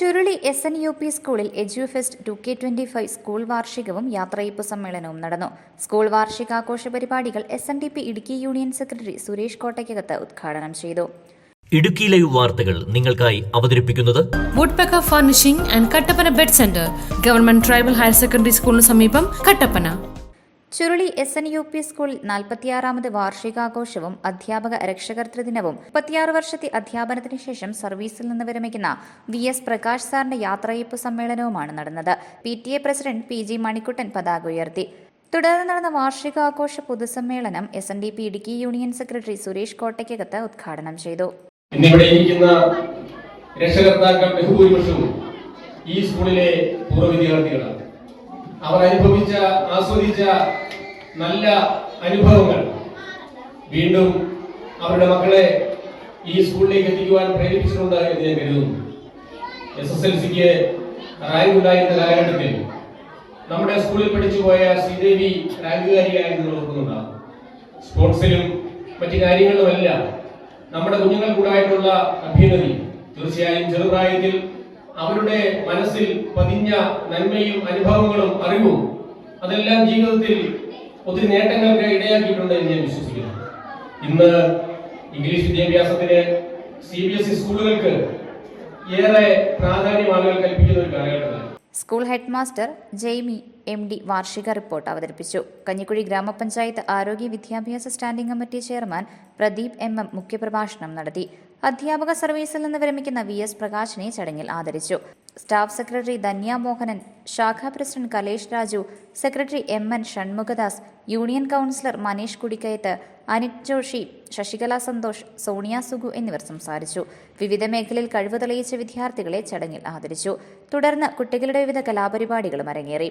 Churuli S N U P സ്കൂളിൽ Edufest two K twenty five school വാർഷികവും യാത്രയപ്പ് സമ്മേളനവും നടന്നു. സ്കൂൾ വാർഷികാഘോഷ പരിപാടികൾ S N D P Idukki union secretary Suresh Kottakkakath ഉദ്ഘാടനം ചെയ്തു. ഇടുക്കി ലൈവ് വാർത്തകൾ നിങ്ങൾക്കായി അവതരിപ്പിക്കുന്നത് woodpecker furnishing and Kattappana bed centre government tribal higher secondary സ്കൂളിന് സമീപം Kattappana Churuli S N U P സ്കൂളിൽ നാൽപ്പത്തിയാറാമത് വാർഷികാഘോഷവും അധ്യാപക രക്ഷകർത്തൃ ദിനവും മുപ്പത്തിയാറ് വർഷത്തെ അധ്യാപനത്തിന് ശേഷം സർവീസിൽ നിന്ന് വിരമിക്കുന്ന വി എസ് പ്രകാശ് സാറിന്റെ യാത്രയപ്പ് സമ്മേളനവുമാണ് നടന്നത്. P T A president P G Manikuttan പതാക ഉയർത്തി. തുടർന്ന് നടന്ന വാർഷികാഘോഷ പൊതുസമ്മേളനം S N D P Idukki union secretary Suresh Kottakkakath ഉദ്ഘാടനം ചെയ്തു. രക്ഷകർത്താക്കൾ ബഹുഭൂരിപക്ഷവും ഈ സ്കൂളിലെ പൂർവ വിദ്യാർത്ഥികളാണ്. അവർ അനുഭവിച്ച ആസ്വദിച്ച നല്ല അനുഭവങ്ങൾ. വീണ്ടും അവരുടെ മക്കളെ ഈ സ്കൂളിലേക്ക് എത്തിക്കുവാൻ പ്രേരിപ്പിച്ചിട്ടുണ്ട് എന്ന് ഞാൻ കരുതുന്നു. എസ് എസ് എൽ സിക്ക് റാങ്ക് ഉണ്ടായിരുന്ന കാലഘട്ടത്തിൽ നമ്മുടെ സ്കൂളിൽ പഠിച്ചു പോയ ശ്രീദേവി റാങ്കുകാരിയായിരുന്നു നിങ്ങൾ ഓർക്കുന്നുണ്ടാകും സ്പോർട്സിലും മറ്റു കാര്യങ്ങളുമെല്ലാം നമ്മുടെ കുഞ്ഞുങ്ങൾക്കുണ്ടായിട്ടുള്ള അഭ്യുന്നതി തീർച്ചയായും ചെറുപ്രായത്തിൽ അവരുടെ മനസ്സിൽ പതിഞ്ഞ നന്മയും അനുഭവങ്ങളും അറിവും അതെല്ലാം ജീവിതത്തിൽ ഒത്തിരി നേട്ടങ്ങൾക്ക് ഇടയാക്കിയിട്ടുണ്ട് എന്ന് ഞാൻ വിശ്വസിക്കുന്നു. ഇന്ന് ഇംഗ്ലീഷ് വിദ്യാഭ്യാസത്തിന് സി ബി എസ് ഇ സ്കൂളുകൾക്ക് ഏറെ പ്രാധാന്യം ആളുകൾ കൽപ്പിക്കുന്ന ഒരു കാലഘട്ടമാണ് school headmaster Jaimy M D വാർഷിക റിപ്പോർട്ട് അവതരിപ്പിച്ചു. കഞ്ഞിക്കുഴി ഗ്രാമപഞ്ചായത്ത് ആരോഗ്യ വിദ്യാഭ്യാസ standing committee chairman Pradeep M M മുഖ്യപ്രഭാഷണം നടത്തി. അധ്യാപക സർവീസിൽ നിന്ന് വിരമിക്കുന്ന വി എസ് പ്രകാശിനെ ചടങ്ങിൽ ആദരിച്ചു. സ്റ്റാഫ് സെക്രട്ടറി ധന്യ മോഹനൻ ശാഖാ president Kalesh Raju secretary M N Shanmughadas union councillor Manish Kudikkayath Anith Joshy Sasikala Santhosh Sonia Sugu എന്നിവർ സംസാരിച്ചു. വിവിധ മേഖലയിൽ കഴിവ് തെളിയിച്ച വിദ്യാർത്ഥികളെ ചടങ്ങിൽ ആദരിച്ചു. തുടർന്ന് കുട്ടികളുടെ വിവിധ കലാപരിപാടികളും അരങ്ങേറി.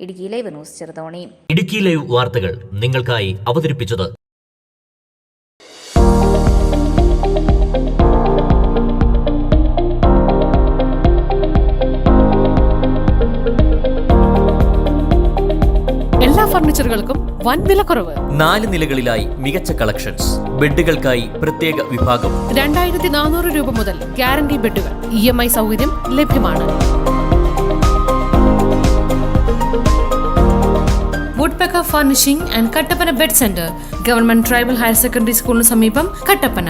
Idukki live news Cheruthoni. Idukki live വാർത്തകൾ നിങ്ങൾക്കായി അവതരിപ്പിച്ചത് എല്ലാ ഫർണിച്ചറുകൾക്കും വൻ വിലക്കുറവ്. നാല് നിലകളിലായി മികച്ച കളക്ഷൻസ്. ബെഡുകൾക്കായി പ്രത്യേക വിഭാഗം. രണ്ടായിരത്തി നാനൂറ് രൂപ മുതൽ ഗ്യാരണ്ടി ബെഡുകൾ ഇ എം ഐ സൗകര്യം ലഭ്യമാണ്. Woodpecker furnishing and Kattappana bed centre government tribal higher secondary സ്കൂളിന് സമീപം കട്ടപ്പന